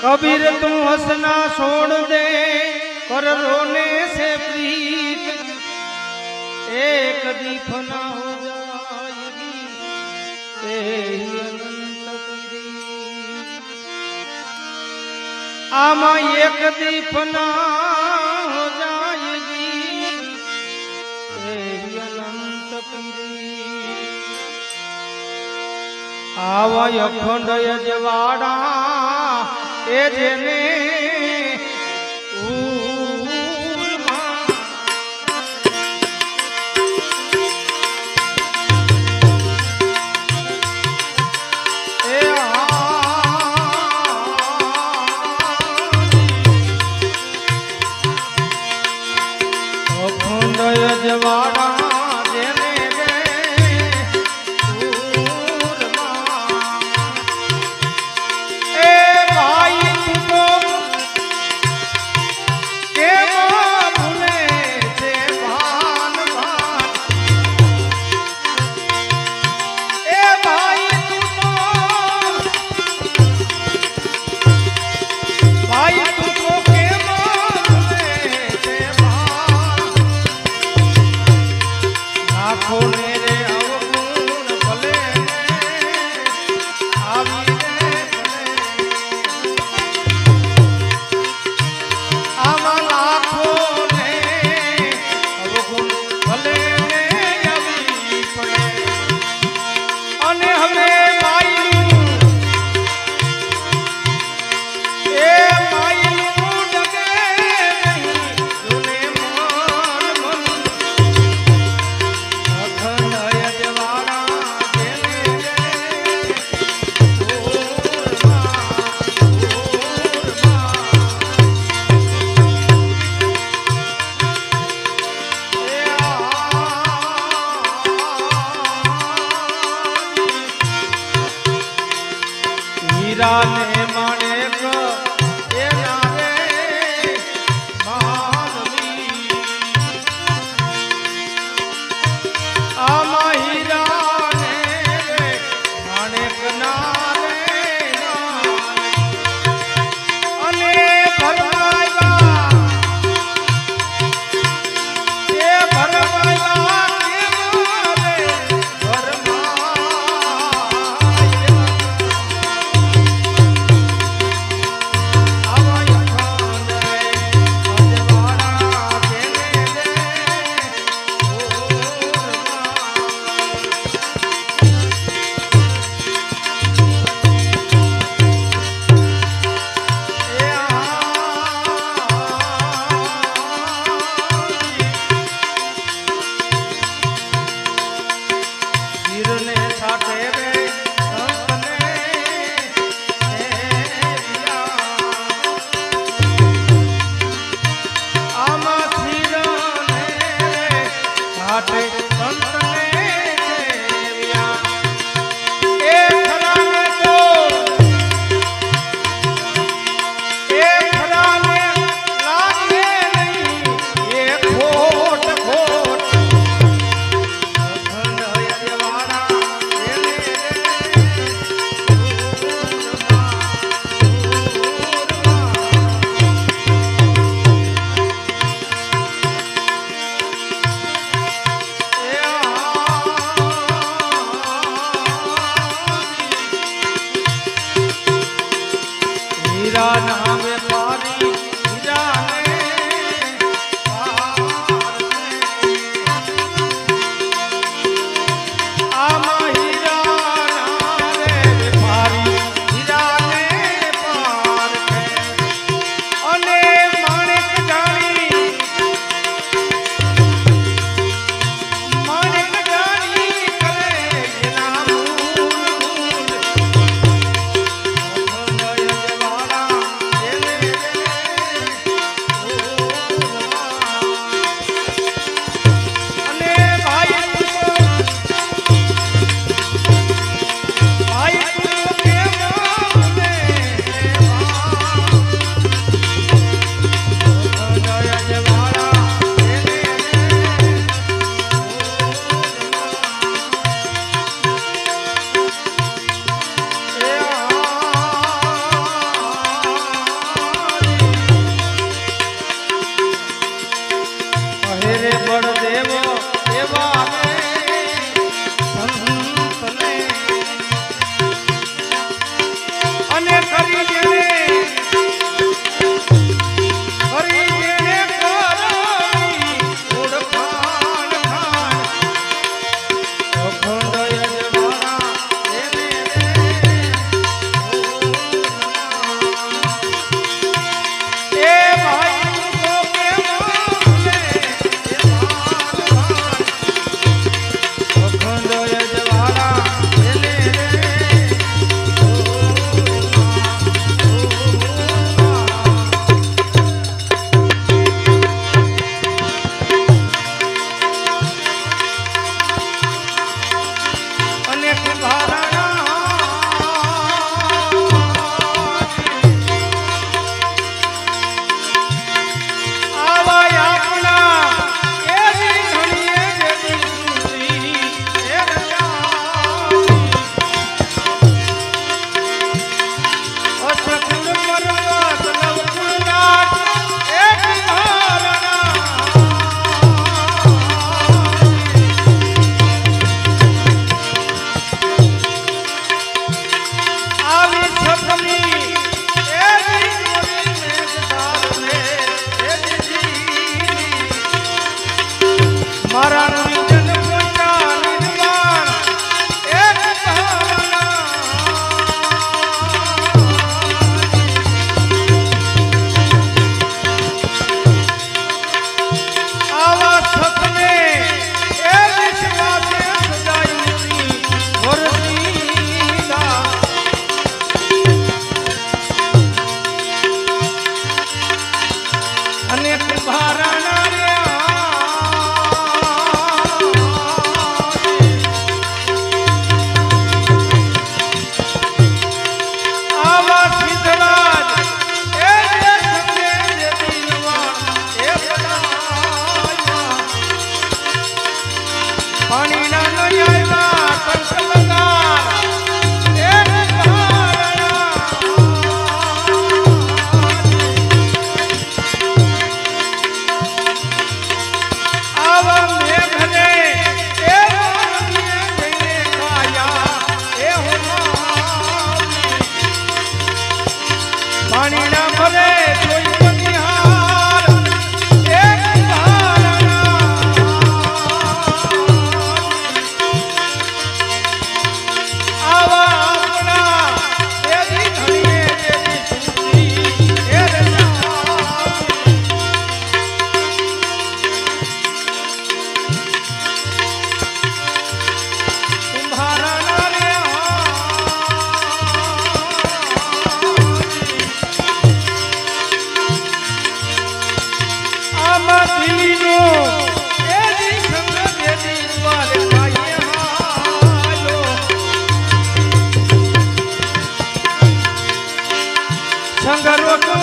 કબીર તું હસના છોડ દે કર રોને સે પ્રીત. એક દીપ ના હો જાયગી એ આમાં એક દીપ ના હો જાયગી એ અનંત પુરી. આવા અખંડ યજવાડા એ જેને હીરા ને મણે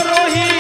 রোহি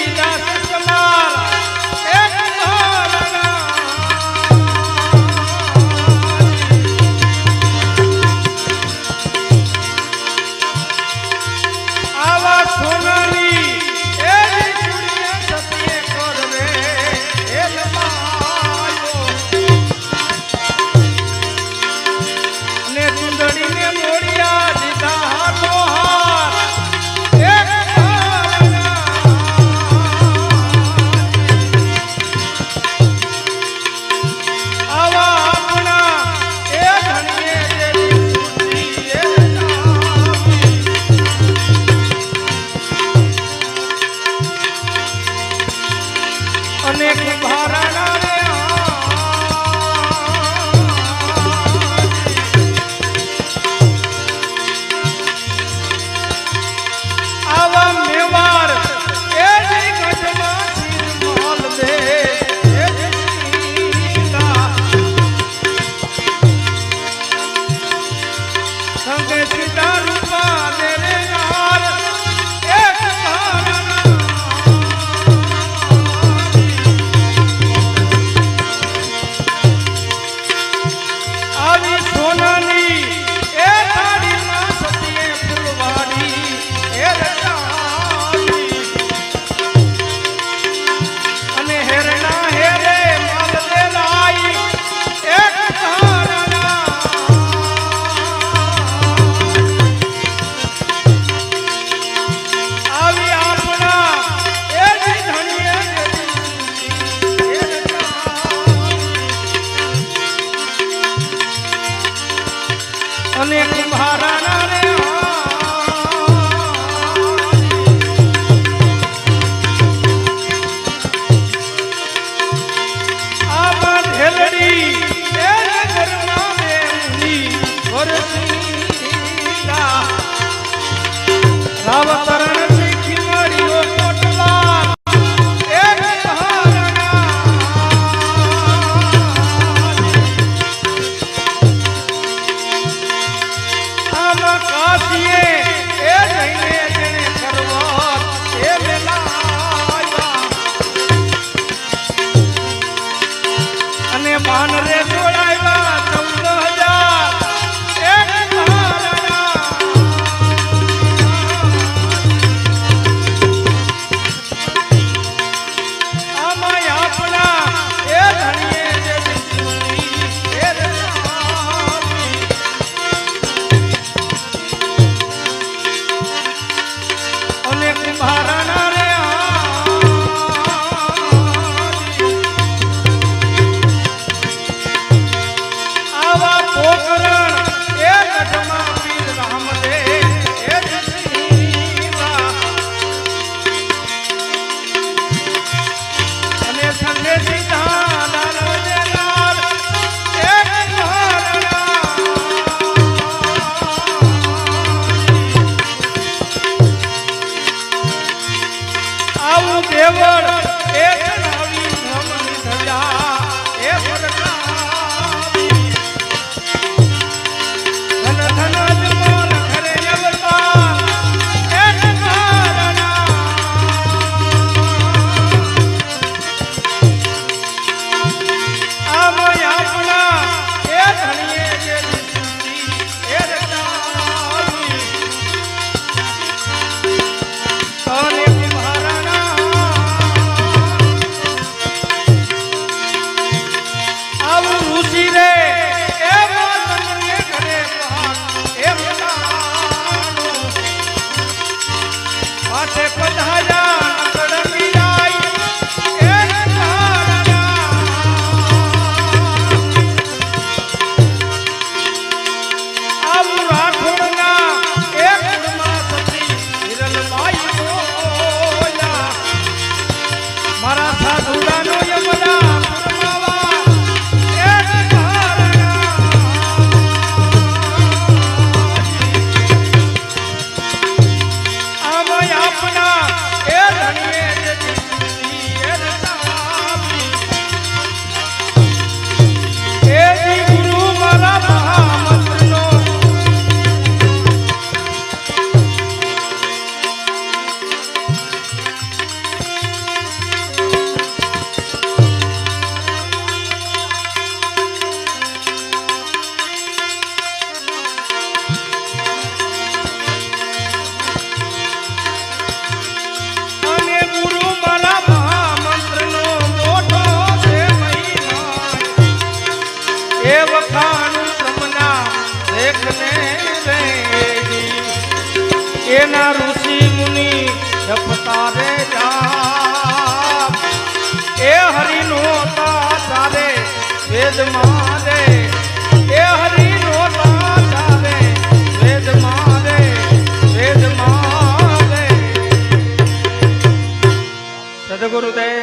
વેદ